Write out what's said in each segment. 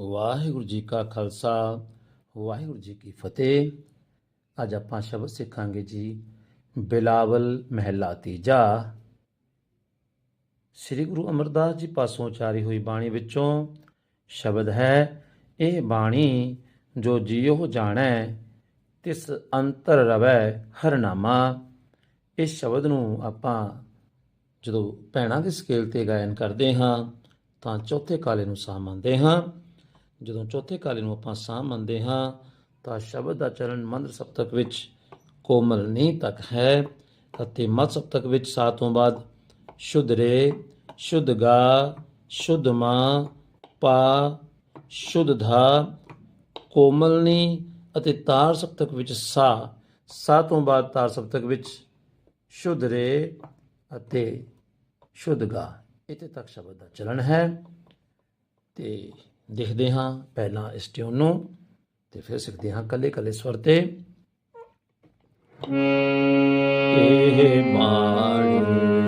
ਵਾਹਿਗੁਰੂ ਜੀ ਕਾ ਖਾਲਸਾ, ਵਾਹਿਗੁਰੂ ਜੀ ਕੀ ਫਤਿਹ। ਅੱਜ ਆਪਾਂ ਸ਼ਬਦ ਸਿੱਖਾਂਗੇ ਜੀ, ਬਿਲਾਵਲ ਮਹਿਲਾ ਤੀਜਾ। ਸ੍ਰੀ ਗੁਰੂ ਅਮਰਦਾਸ ਜੀ ਪਾਸੋਂ ਉਚਾਰੀ ਹੋਈ ਬਾਣੀ ਵਿੱਚੋਂ ਸ਼ਬਦ ਹੈ, ਇਹ ਬਾਣੀ ਜੋ ਜੀਉ ਜਾਣੈ, ਤਿਸ ਅੰਤਰ ਰਵੈ ਹਰਨਾਮਾ ਇਸ ਸ਼ਬਦ ਨੂੰ ਆਪਾਂ ਜਦੋਂ ਭੈਣਾਂ ਦੇ ਸਕੇਲ ਤੇ ਗਾਇਨ ਕਰਦੇ ਹਾਂ, ਤਾਂ ਚੌਥੇ ਕਾਲੇ ਨੂੰ ਸਾਹ ਮੰਨਦੇ ਹਾਂ। ਜਦੋਂ ਚੌਥੇ ਕਾਲੇ ਨੂੰ ਆਪਾਂ ਸਾਹ ਮੰਨਦੇ ਹਾਂ, ਤਾਂ ਸ਼ਬਦ ਦਾ ਚਰਨ ਮੰਦਰ ਸਪਤਕ ਵਿੱਚ ਕੋਮਲ ਨੀ ਤੱਕ ਹੈ ਅਤੇ ਮਤ ਸਪਤਕ ਵਿੱਚ ਸਾਹ ਤੋਂ ਬਾਅਦ ਸ਼ੁੱਧ ਰੇ, ਸ਼ੁੱਧ ਗਾ, ਸ਼ੁੱਧ ਮਾ, ਪਾ, ਸ਼ੁੱਧ ਧਾ, ਕੋਮਲ ਨੀ ਅਤੇ ਤਾਰ ਸਪਤਕ ਵਿੱਚ ਸਾ। ਸਾ ਤੋਂ ਬਾਅਦ ਤਾਰ ਸਪਤਕ ਵਿੱਚ ਸ਼ੁੱਧ ਰੇ ਅਤੇ ਸ਼ੁੱਧ ਗਾ। ਇੱਥੇ ਤੱਕ ਸ਼ਬਦ ਦਾ ਚਲਣ ਹੈ ਤੇ ਦੇਖਦੇ ਹਾਂ ਪਹਿਲਾਂ ਇਸ ਟਿਊਨ ਨੂੰ ਤੇ ਫਿਰ ਸਿੱਖਦੇ ਹਾਂ ਕੱਲੇ ਕੱਲੇ ਸਵਰ ਤੇ। ਇਹ ਬਾਣੀ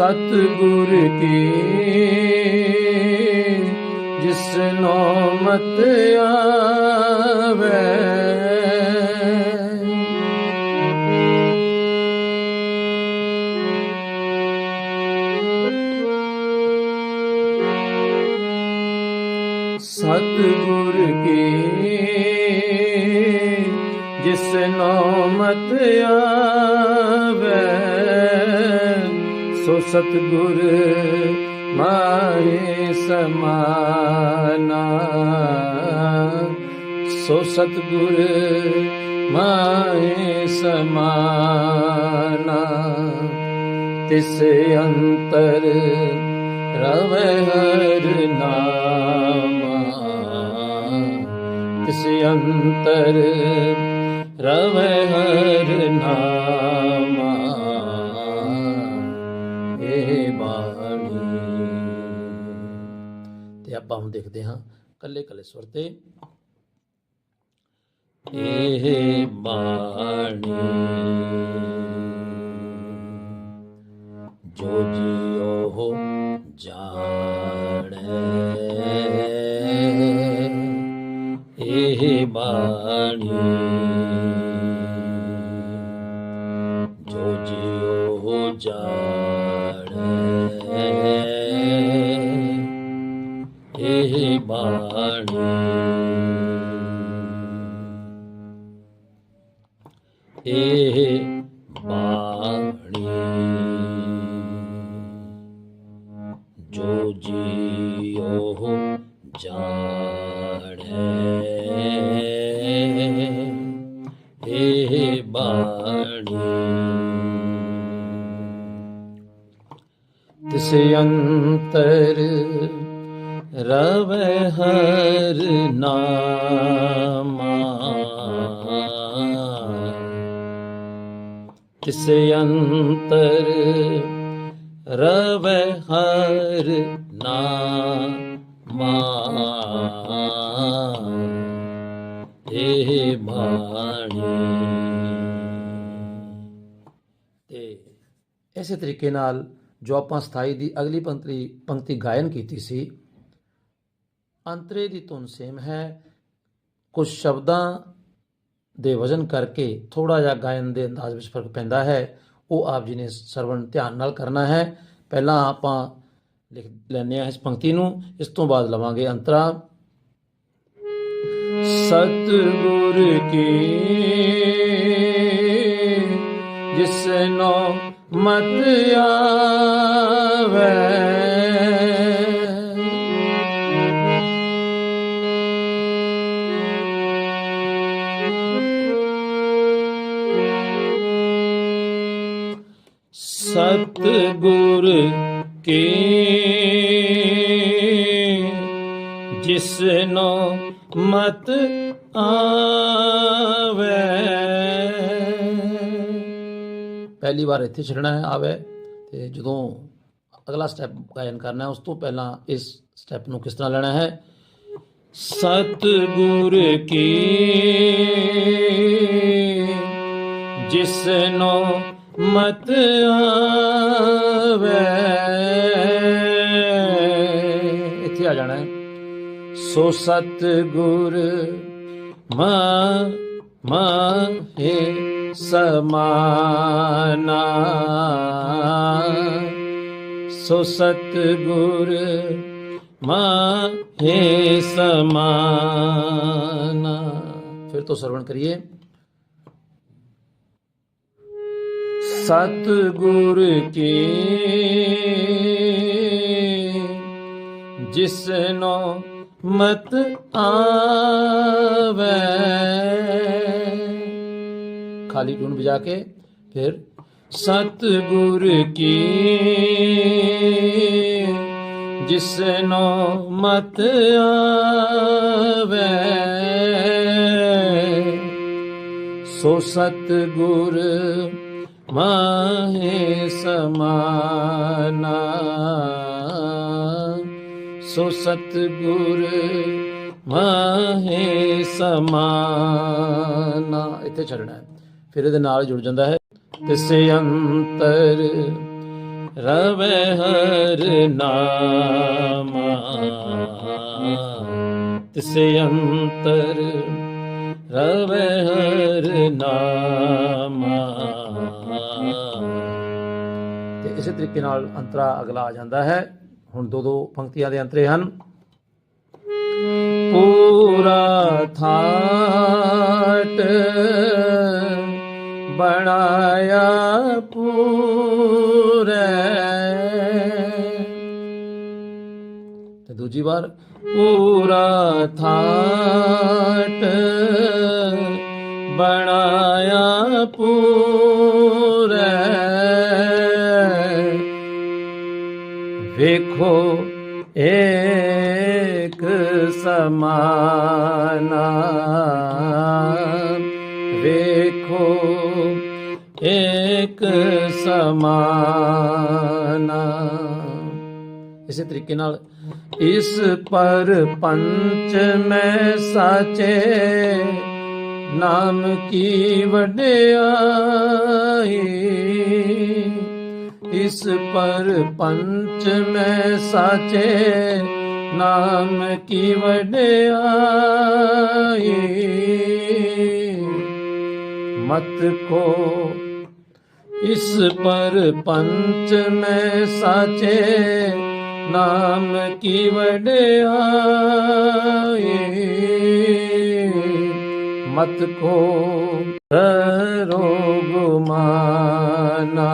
ਸਤਿਗੁਰ ਕੀ ਜਿਸਨੋ ਮਤ ਆਵੇ। ਸਤਿਗੁਰ ਕੀ ਜਿਸਨੋ ਮਤ ਆਵੇ। ਸੋ ਸਤਿਗੁਰ ਮਾਰੇ ਸਮਾਨਾ। ਸੋ ਸਤਿਗੁਰ ਮਾਰੇ ਸਮਾਨਾ। ਤਿਸ ਅੰਤਰ ਰਵੈ ਹਰ ਨਾਮਾ। ਤਿਸ ਅੰਤਰ ਰਵੈ ਹਰ ਨਾਮਾ। ਤੇ ਆਪਾਂ ਹੁਣ ਦੇਖਦੇ ਹਾਂ ਕੱਲੇ ਕੱਲੇ ਸੁਰ ਤੇ। ਇਹ ਬਾਣੀ ਜੋ ਜੀਉ ਜਾਣੈ। ਇਹ ਬਾਣੀ ਜੋ ਜੀਉ ਜਾਣੈ। ਬਾਣੀ। ਇਹ ਬਾਣੀ ਜੋ ਜੀਉ ਜਾਣੈ। ਇਹ ਬਾਣੀ ਤਿਸ ਅੰਤਰ ਰਵੈ ਹਰ ਨਾਮਾ। ਤਿਸ ਅੰਤਰ ਰਵੈ ਹਰ ਨਾਮਾ। ਇਹ ਬਾਣੀ। ਤੇ ਇਸੇ ਤਰੀਕੇ ਨਾਲ ਜੋ ਆਪਾਂ ਸਥਾਈ ਦੀ ਅਗਲੀ ਪੰਕਤੀ ਪੰਕਤੀ ਗਾਇਨ ਕੀਤੀ ਸੀ ਅੰਤਰੇ ਦੀ ਧੁਨ ਸੇਮ ਹੈ। ਕੁਝ ਸ਼ਬਦਾਂ ਦੇ ਵਜਨ ਕਰਕੇ ਥੋੜਾ ਜਿਹਾ ਗਾਇਨ ਦੇ ਅੰਦਾਜ਼ ਵਿੱਚ ਫ਼ਰਕ ਪੈਂਦਾ ਹੈ। ਉਹ ਆਪ ਜੀ ਨੇ ਸਰਵਣ ਧਿਆਨ ਨਾਲ ਕਰਨਾ ਹੈ। ਪਹਿਲਾਂ ਆਪਾਂ ਲਿਖ ਲੈਂਦੇ ਹਾਂ ਇਸ ਪੰਕਤੀ ਨੂੰ। ਇਸ ਤੋਂ ਬਾਅਦ ਲਵਾਂਗੇ ਅੰਤਰਾ। ਸਤਿਗੁਰ ਕੀ ਜਿਸਨੋ ਮਤ ਆਵੇ ਸਤ ਗੁਰ ਕੀ। ਜਿਸਨੋ ਮਤ ਆਵੇ। ਪਹਿਲੀ ਵਾਰ ਇੱਥੇ ਛੱਡਣਾ ਹੈ ਆਵੇ। ਤੇ ਜਦੋਂ ਅਗਲਾ ਸਟੈਪ ਗਾਇਨ ਕਰਨਾ ਹੈ ਉਸ ਤੋਂ ਪਹਿਲਾਂ ਇਸ ਸਟੈਪ ਨੂੰ ਕਿਸ ਤਰ੍ਹਾਂ ਲੈਣਾ ਹੈ? ਸਤ ਗੁਰ ਕੀ। ਜਿਸਨੋ ਮਤ ਆਵੇ। ਇੱਥੇ ਆ ਜਾਣਾ। ਸੋ ਸਤ ਗੁਰ ਮਾ ਮਾ ਹੈ ਸਮਾਨਾ। ਸੋ ਸਤ ਗੁਰ ਮਾ ਹੈ ਸਮਾਨਾ। ਫਿਰ ਤੋਂ ਸਰਵਣ ਕਰੀਏ। ਸਤ ਗੁਰ ਕੀ? ਜਿਸਨੋ ਮਤ ਆਵੇ। ਖਾਲੀ ਟੂਨ ਵਜਾ ਕੇ ਫਿਰ ਸਤ ਗੁਰ ਕੀ? ਜਿਸਨੋ ਮਤ ਆਵੇ। ਸੋ ਸਤ ਗੁਰ ਮਾਹੇ ਸਮਾਨਾ ਸੋ ਸਤ ਗੁਰ ਮਾਹੇ ਸਮਾਨਾ ਇੱਥੇ ਛੱਡਣਾ ਹੈ ਫਿਰ ਇਹਦੇ ਨਾਲ ਜੁੜ ਜਾਂਦਾ ਹੈ ਤਿਸੇ ਅੰਤਰ ਰਵੈ ਹਰ ਨਾਮਾ ਤਿਸੇ ਅੰਤਰ ਰਵੈ ਹਰ ਨਾਮਾ ਤੇ ਇਸੇ ਤਰੀਕੇ ਨਾਲ ਅੰਤਰਾ ਅਗਲਾ ਆ ਜਾਂਦਾ ਹੈ। ਹੁਣ ਦੋ ਦੋ ਪੰਕਤੀਆਂ ਦੇ ਅੰਤਰੇ ਹਨ। ਪੂਰਾ ਥਾਟ ਬਣਾਇਆ ਪੂਰੇ। ਤੇ ਦੂਜੀ ਵਾਰ ਪੂਰਾ ਥਾਟ ਬਣਾਇਆ ਪੂਰੇ। ਵੇਖੋ ਏਕ ਸਮਾਨਾ। ਵੇਖੋ ਏਕ ਸਮਾਨਾ। ਇਸੇ ਤਰੀਕੇ ਨਾਲ ਇਸ ਪਰ ਪੰਚ ਮੈਂ ਸਾਚੇ ਨਾਮ ਕੀ ਵਡਿਆਈ ਇਸ ਪਰ ਪੰਚ ਮੈਂ ਸਾਚੇ ਨਾਮ ਕੀ ਵਡਿਆਈ ਮਤ ਕੋ ਇਸ ਪਰ ਪੰਚ ਮੈਂ ਸਾਚੇ ਨਾਮ ਕੀ ਵਡਿਆਈ ਮਤ ਕੋ ਰੋਗ ਮਾਨਾ।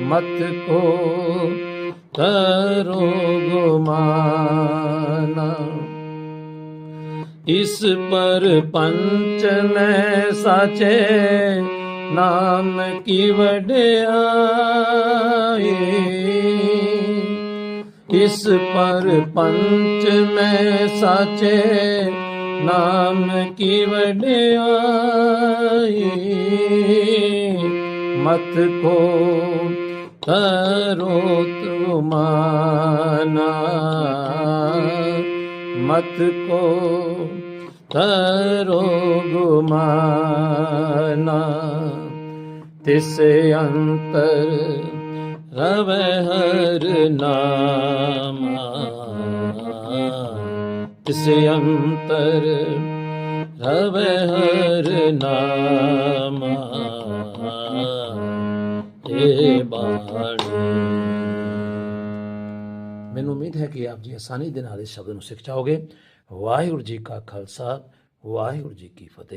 ਮਤ ਕੋ ਕਰੋ ਗੁਮਾਨਾ ਇਸ ਪਰ ਪੰਚ ਨੇ ਸਾਚੇ ਨਾਮ ਕੀ ਵਡਿਆਈ ਇਸ ਪਰ ਪੰਚ ਮੈਂ ਸਾਚੇ ਨਾਮ ਕੀ ਵਡਿਆਈ ਮਤ ਕੋ ਕਰੋ ਤੁਮਾਨਾ, ਮਤ ਕੋ ਕਰੋ ਗੁਮਾਨਾ। ਤਿਸ ਅੰਤਰ ਰਵੈ ਹਰ ਨਾਮਾ। ਤਿਸ ਅੰਤਰ ਰਵੈ ਹਰ ਨਾਮਾ। ਏ ਬਾਣੀ। ਮੈਨੂੰ ਉਮੀਦ ਹੈ ਕਿ ਆਪ ਜੀ ਆਸਾਨੀ ਦੇ ਨਾਲ ਇਸ ਸ਼ਬਦ ਨੂੰ ਸਿੱਖ ਜਾਓਗੇ। ਵਾਹਿਗੁਰੂ ਜੀ ਕਾ ਖਾਲਸਾ, ਵਾਹਿਗੁਰੂ ਜੀ ਕੀ ਫਤਿਹ।